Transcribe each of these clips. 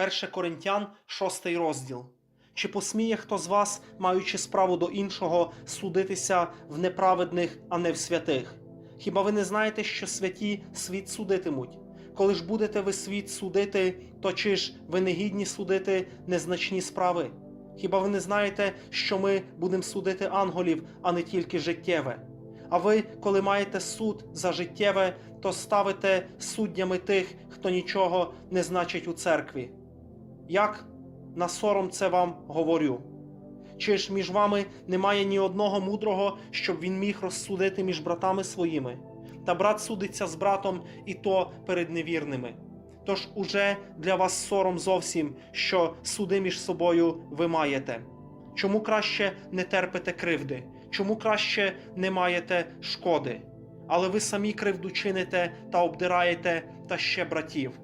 1 Коринтян, 6 розділ. Чи посміє хто з вас, маючи справу до іншого, судитися в неправедних, а не в святих? Хіба ви не знаєте, що святі світ судитимуть? Коли ж будете ви світ судити, то чи ж ви не гідні судити незначні справи? Хіба ви не знаєте, що ми будемо судити анголів, а не тільки життєве? А ви, коли маєте суд за життєве, то ставите суддями тих, хто нічого не значить у церкві. Як на сором це вам говорю? Чи ж між вами немає ні одного мудрого, щоб він міг розсудити між братами своїми? Та брат судиться з братом, і то перед невірними. Тож уже для вас сором зовсім, що суди між собою ви маєте. Чому краще не терпите кривди? Чому краще не маєте шкоди? Але ви самі кривду чините та обдираєте та ще братів.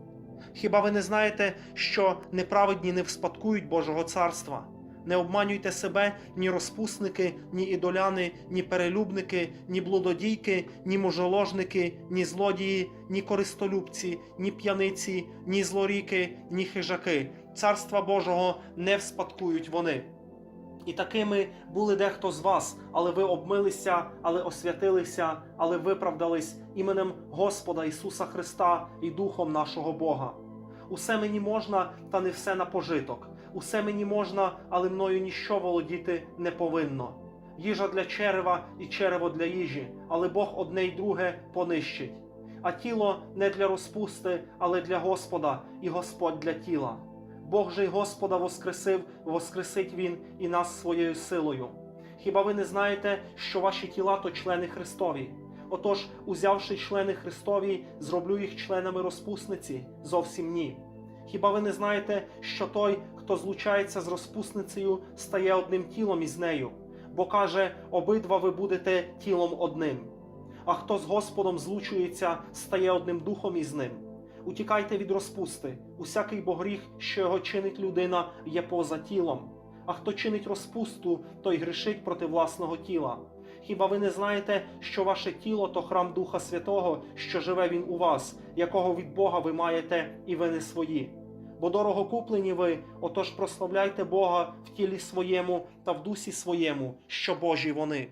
Хіба ви не знаєте, що неправедні не вспадкують Божого царства? Не обманюйте себе ні розпусники, ні ідоляни, ні перелюбники, ні блудодійки, ні мужоложники, ні злодії, ні користолюбці, ні п'яниці, ні злоріки, ні хижаки. Царства Божого не вспадкують вони. І такими були дехто з вас, але ви обмилися, але освятилися, але виправдались іменем Господа Ісуса Христа і Духом нашого Бога. Усе мені можна, та не все на пожиток. Усе мені можна, але мною ніщо володіти не повинно. Їжа для черева і черево для їжі, але Бог одне й друге понищить. А тіло не для розпусти, але для Господа, і Господь для тіла. Бог же й Господа воскресив, воскресить Він і нас своєю силою. Хіба ви не знаєте, що ваші тіла то члени Христові? Отож, узявши члени Христові, зроблю їх членами розпусниці? Зовсім ні. Хіба ви не знаєте, що той, хто злучається з розпусницею, стає одним тілом із нею? Бо каже, обидва ви будете тілом одним. А хто з Господом злучується, стає одним духом із ним. Утікайте від розпусти. Усякий бо гріх, що його чинить людина, є поза тілом. А хто чинить розпусту, той грішить проти власного тіла. Хіба ви не знаєте, що ваше тіло то храм Духа Святого, що живе він у вас, якого від Бога ви маєте, і ви не свої? Бо дорого куплені ви, отож прославляйте Бога в тілі своєму та в дусі своєму, що Божі вони.